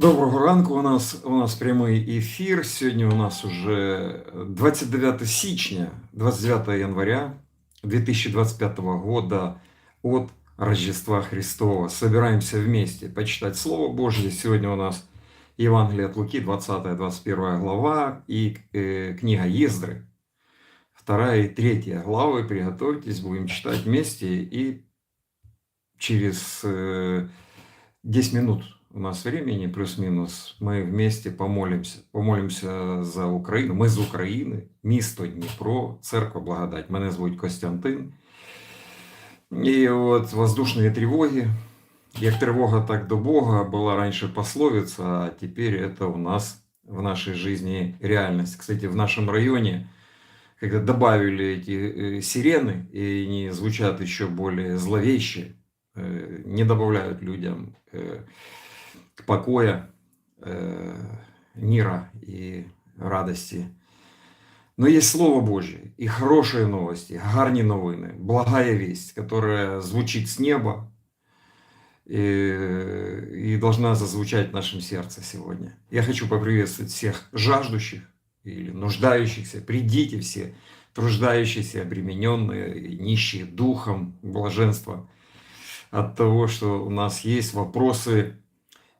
Доброго ранку. У нас у нас прямий ефір. Сьогодні у нас уже 29 січня, 29 января 2025 года от Рождества Христова. Собираемся вместе почитать Слово Божье. Сегодня у нас Евангелие от Луки, 20-21 глава и э, книга Ездры, 2 и 3 главы. Приготовьтесь, будем читать вместе и через э, 10 минут у нас времени, плюс-минус, мы вместе помолимся. Помолимся за Україну. Ми з України, місто Дніпро, церква Благодать. Мене звуть Костянтин. І от воздушні тривоги. Як тривога, так до Бога була раніше пословица, а теперь это у нас в нашей жизни реальность. Кстати, в нашем районе, когда добавили эти э, сирены, и они звучат еще более зловеще, э, не добавляют людям э, покоя, э, мира и радости. Но есть Слово Божье и хорошие новости, гарні новини, благая весть, которая звучит с неба и, и должна зазвучать в нашем сердце сегодня. Я хочу поприветствовать всех жаждущих или нуждающихся. Придите все, труждающиеся, обремененные, нищие духом, блаженства от того, что у нас есть вопросы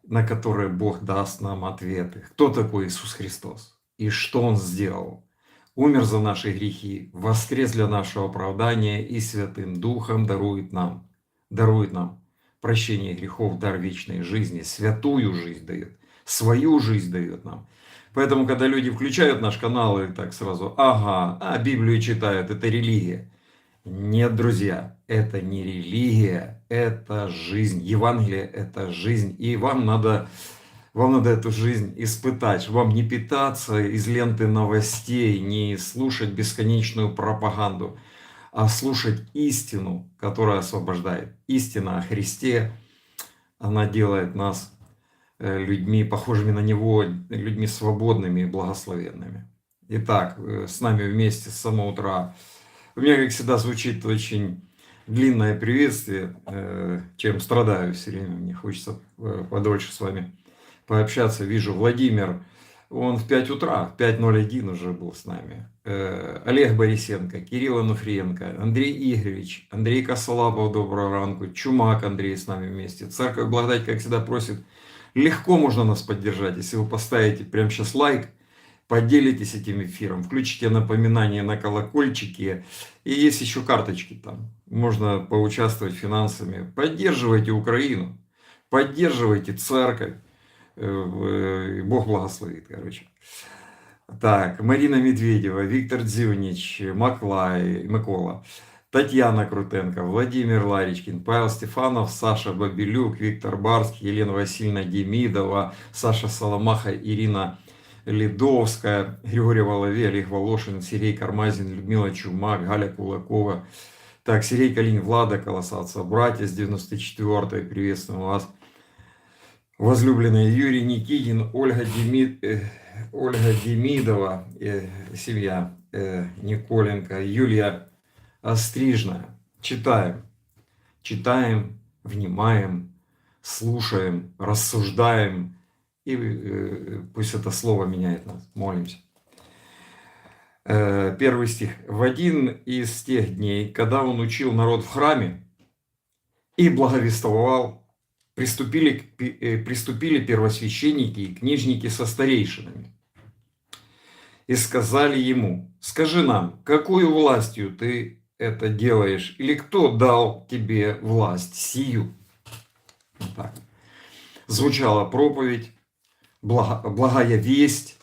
на которые Бог даст нам ответы. Кто такой Иисус Христос? И что Он сделал? Умер за наши грехи, воскрес для нашего оправдания и Святым Духом дарует нам, дарует нам прощение грехов, дар вечной жизни, святую жизнь дает, свою жизнь дает нам. Поэтому, когда люди включают наш канал и так сразу, ага, а Библию читают, это религия. Нет, друзья, это не религия, это жизнь. Евангелие – это жизнь. И вам надо, вам надо эту жизнь испытать, вам не питаться из ленты новостей, не слушать бесконечную пропаганду, а слушать истину, которая освобождает. Истина о Христе, она делает нас э, людьми, похожими на Него, людьми свободными и благословенными. Итак, э, с нами вместе с самого утра – у меня, как всегда, звучит очень длинное приветствие, э, чем страдаю все время. Мне хочется э, подольше с вами пообщаться. Вижу Владимир, он в 5 утра, в 5.01 уже был с нами. Э, Олег Борисенко, Кирилл Ануфриенко, Андрей Игоревич, Андрей Косолапов, доброго ранку, Чумак Андрей с нами вместе. Церковь Благодать, как всегда, просит, легко можно нас поддержать, если вы поставите прямо сейчас лайк – поделитесь этим эфиром, включите напоминания на колокольчики. И есть еще карточки там. Можно поучаствовать финансами. Поддерживайте Украину, поддерживайте церковь. Э, Бог благословит, короче. Так, Марина Медведева, Виктор Дзивнич, Маклай, Микола, Татьяна Крутенко, Владимир Ларичкин, Павел Стефанов, Саша Бабилюк, Виктор Барский, Елена Васильевна Демидова, Саша Соломаха, Ирина Ледовская, Григорий Волове, Олег Волошин, Сергей Кармазин, Людмила Чумак, Галя Кулакова. Так, Сергей Калин, Влада Колосатца, братья с 94-й, приветствуем вас. Возлюбленный Юрий Никитин, Ольга, Демид, э, Ольга Демидова, э, семья э, Николенко, Юлия Острижная. Читаем, читаем, внимаем, слушаем, рассуждаем, и э, пусть это слово меняет нас. Молимся. Э, первый стих. В один из тех дней, когда он учил народ в храме и благовествовал, приступили, э, приступили первосвященники и книжники со старейшинами и сказали ему, скажи нам, какую властью ты это делаешь, или кто дал тебе власть сию? Вот так. Звучала проповедь, благая весть,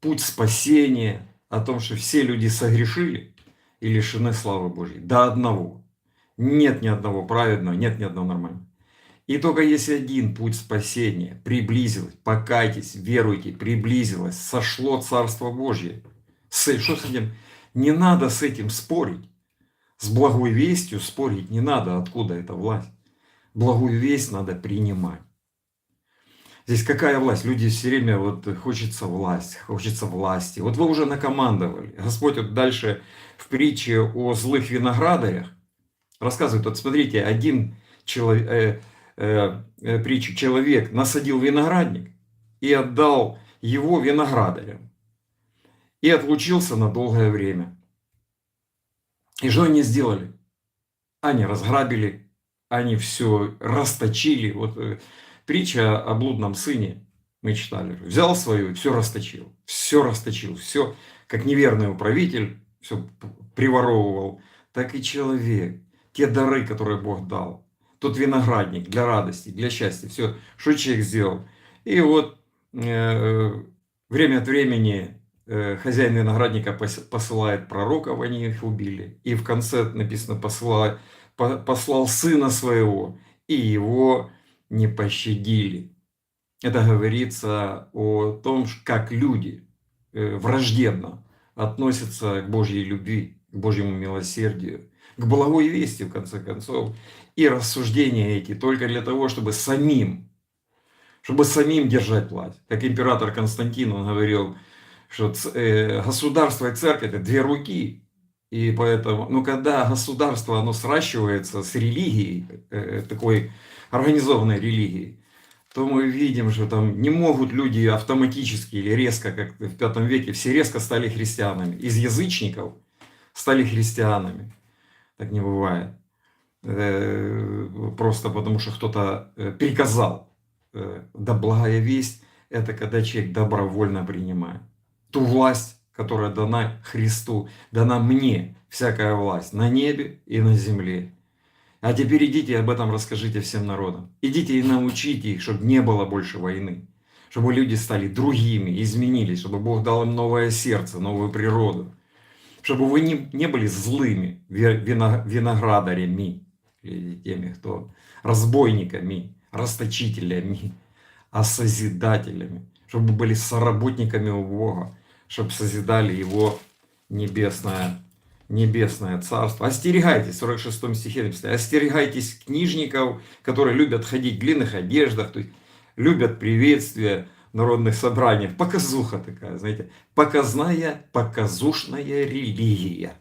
путь спасения, о том, что все люди согрешили и лишены славы Божьей. До одного. Нет ни одного праведного, нет ни одного нормального. И только если один путь спасения приблизилось, покайтесь, веруйте, приблизилось, сошло Царство Божье. С, что с этим? Не надо с этим спорить. С благой вестью спорить не надо, откуда эта власть. Благую весть надо принимать. Здесь какая власть? Люди все время вот хочется власть, хочется власти. Вот вы уже накомандовали. Господь вот дальше в притче о злых виноградарях рассказывает, вот смотрите, один человек, э, э, э, человек насадил виноградник, и отдал его виноградарям и отлучился на долгое время. И что они сделали? Они разграбили, они все расточили. Вот э, притча о блудном сыне мы читали. Взял свою все расточил. Все расточил. Все, как неверный управитель, все приворовывал. Так и человек. Те дары, которые Бог дал. Тот виноградник для радости, для счастья. Все, что человек сделал. И вот э, время от времени э, хозяин виноградника посылает пророков, они их убили. И в конце написано, послал, послал сына своего, и его не пощадили. Это говорится о том, как люди э, враждебно относятся к Божьей любви, к Божьему милосердию, к благой вести, в конце концов. И рассуждения эти только для того, чтобы самим, чтобы самим держать власть. Как император Константин, он говорил, что э, государство и церковь – это две руки. И поэтому, ну, когда государство, оно сращивается с религией, э, такой организованной религией, то мы видим, что там не могут люди автоматически или резко, как в пятом веке, все резко стали христианами. Из язычников стали христианами. Так не бывает. Э, просто потому, что кто-то э, приказал. Э, да благая весть – это когда человек добровольно принимает. Ту власть, которая дана Христу, дана мне, всякая власть на небе и на земле. А теперь идите и об этом расскажите всем народам. Идите и научите их, чтобы не было больше войны. Чтобы люди стали другими, изменились, чтобы Бог дал им новое сердце, новую природу. Чтобы вы не, не были злыми виноградарями, или теми, кто разбойниками, расточителями, а созидателями. Чтобы вы были соработниками у Бога, чтобы созидали Его небесное небесное царство. Остерегайтесь, в 46 стихе написано, остерегайтесь книжников, которые любят ходить в длинных одеждах, то есть любят приветствия народных собраниях. Показуха такая, знаете, показная, показушная религия.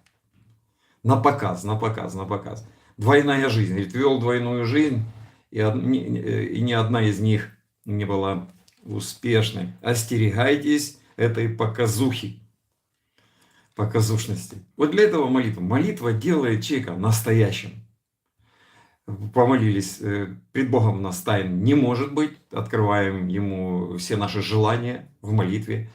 На показ, на показ, на показ. Двойная жизнь. Говорит, вел двойную жизнь, и, и ни одна из них не была успешной. Остерегайтесь этой показухи показушности. Вот для этого молитва. Молитва делает человека настоящим. Помолились, э, пред Богом у нас тайн не может быть. Открываем Ему все наши желания в молитве.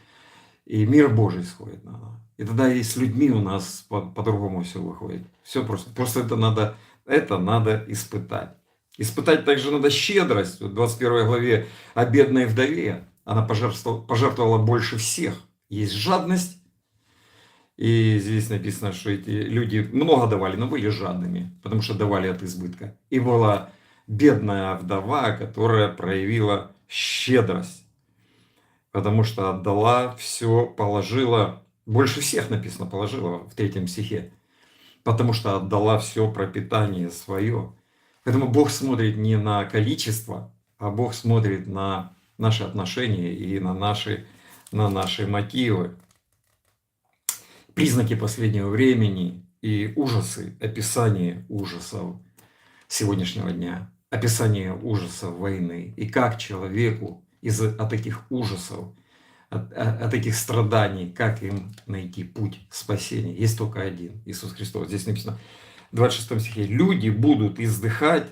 И мир Божий сходит на нас. И тогда и с людьми у нас по- по-другому все выходит. Все просто. Просто это надо, это надо испытать. Испытать также надо щедрость. В 21 главе о бедной вдове. Она пожертвовала, пожертвовала больше всех. Есть жадность, и здесь написано, что эти люди много давали, но были жадными, потому что давали от избытка. И была бедная вдова, которая проявила щедрость, потому что отдала все, положила, больше всех написано, положила в третьем стихе, потому что отдала все пропитание свое. Поэтому Бог смотрит не на количество, а Бог смотрит на наши отношения и на наши, на наши мотивы. Признаки последнего времени и ужасы, описание ужасов сегодняшнего дня, описание ужасов войны. И как человеку из от этих ужасов, от, от этих страданий, как им найти путь спасения. Есть только один, Иисус Христос. Здесь написано в 26 стихе, люди будут издыхать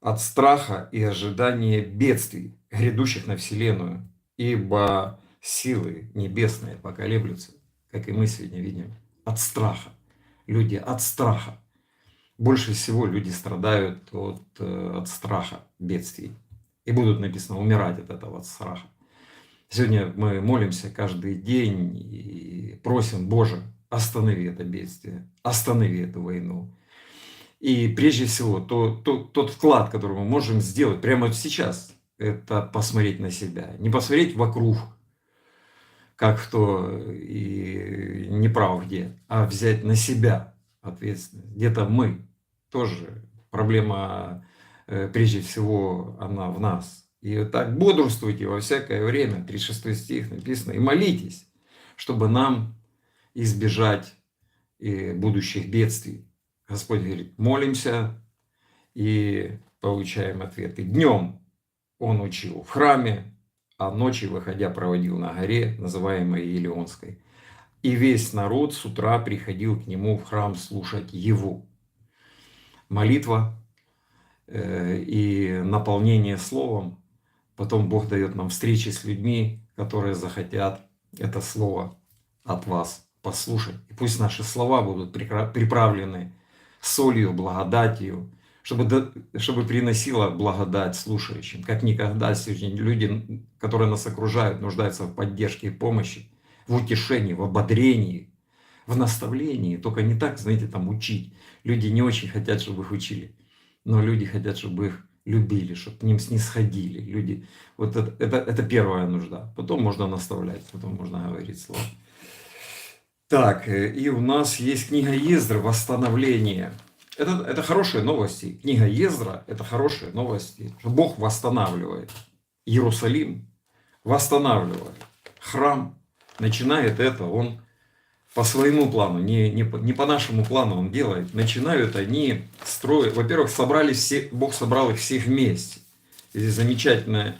от страха и ожидания бедствий, грядущих на Вселенную, ибо силы небесные поколеблются как и мы сегодня видим, от страха. Люди от страха. Больше всего люди страдают от, э, от страха бедствий. И будут, написано, умирать от этого от страха. Сегодня мы молимся каждый день и просим, Боже, останови это бедствие, останови эту войну. И прежде всего, то, то, тот вклад, который мы можем сделать прямо сейчас, это посмотреть на себя. Не посмотреть вокруг, как кто и не прав где, а взять на себя ответственность. Где-то мы тоже, проблема э, прежде всего она в нас. И так бодрствуйте во всякое время, 36 стих написано, и молитесь, чтобы нам избежать и будущих бедствий. Господь говорит, молимся и получаем ответы. Днем Он учил в храме, а ночи, выходя, проводил на горе, называемой Елеонской. И весь народ с утра приходил к нему в храм слушать его. Молитва э, и наполнение словом. Потом Бог дает нам встречи с людьми, которые захотят это слово от вас послушать. И пусть наши слова будут приправлены солью, благодатью, чтобы, чтобы приносила благодать слушающим. Как никогда сегодня люди, которые нас окружают, нуждаются в поддержке и помощи, в утешении, в ободрении, в наставлении. Только не так, знаете, там учить. Люди не очень хотят, чтобы их учили, но люди хотят, чтобы их любили, чтобы к ним снисходили. Люди, вот это, это, это первая нужда. Потом можно наставлять, потом можно говорить слово. Так, э, и у нас есть книга Ездра «Восстановление». Это, это хорошие новости. Книга Ездра – это хорошие новости. Бог восстанавливает Иерусалим, восстанавливает храм. Начинает это он по своему плану, не, не, по, не по нашему плану он делает. Начинают они строить. Во-первых, собрали все, Бог собрал их всех вместе. Здесь замечательные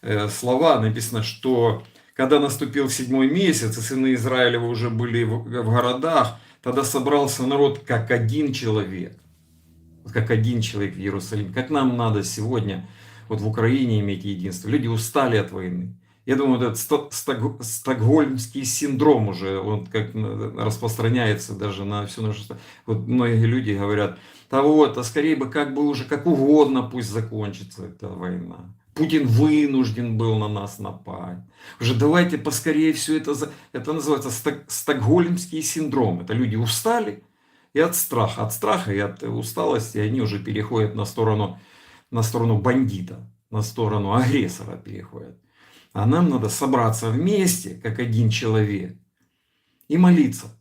э, слова написано, что когда наступил седьмой месяц, и сыны Израилева уже были в, в городах, тогда собрался народ как один человек. Как один человек в Иерусалиме. Как нам надо сегодня вот в Украине иметь единство. Люди устали от войны. Я думаю, этот сток, стокгольмский синдром уже он как распространяется даже на всю нашу Вот многие люди говорят, да вот, а скорее бы как бы уже как угодно пусть закончится эта война. Путин вынужден был на нас напасть. Уже давайте поскорее все это... Это называется сток, стокгольмский синдром. Это люди устали и от страха. От страха и от усталости они уже переходят на сторону, на сторону бандита, на сторону агрессора переходят. А нам надо собраться вместе, как один человек, и молиться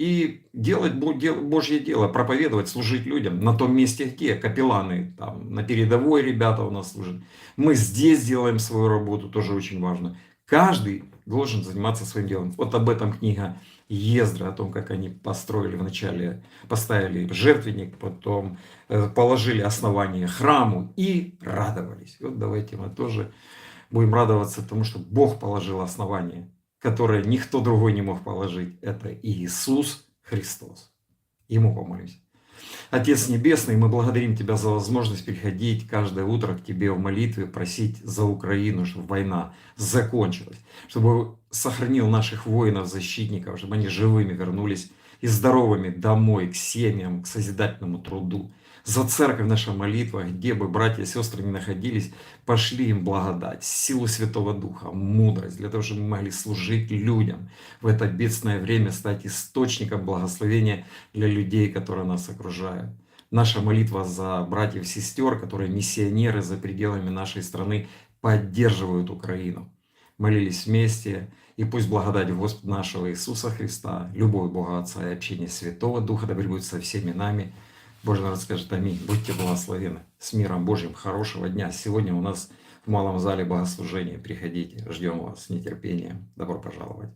и делать Божье дело, проповедовать, служить людям на том месте, где капелланы, там, на передовой ребята у нас служат. Мы здесь делаем свою работу, тоже очень важно. Каждый должен заниматься своим делом. Вот об этом книга Ездра, о том, как они построили вначале, поставили жертвенник, потом э, положили основание храму и радовались. Вот давайте мы тоже будем радоваться тому, что Бог положил основание которое никто другой не мог положить, это Иисус Христос. Ему помолимся. Отец Небесный, мы благодарим Тебя за возможность приходить каждое утро к Тебе в молитве, просить за Украину, чтобы война закончилась, чтобы сохранил наших воинов, защитников, чтобы они живыми вернулись и здоровыми домой, к семьям, к созидательному труду за церковь наша молитва, где бы братья и сестры не находились, пошли им благодать, силу Святого Духа, мудрость, для того, чтобы мы могли служить людям в это бедственное время, стать источником благословения для людей, которые нас окружают. Наша молитва за братьев и сестер, которые миссионеры за пределами нашей страны, поддерживают Украину. Молились вместе, и пусть благодать Господа нашего Иисуса Христа, любовь Бога Отца и общение Святого Духа да будет со всеми нами – Божий народ скажет аминь. Будьте благословены. С миром Божьим. Хорошего дня. Сегодня у нас в малом зале богослужения. Приходите. Ждем вас с нетерпением. Добро пожаловать.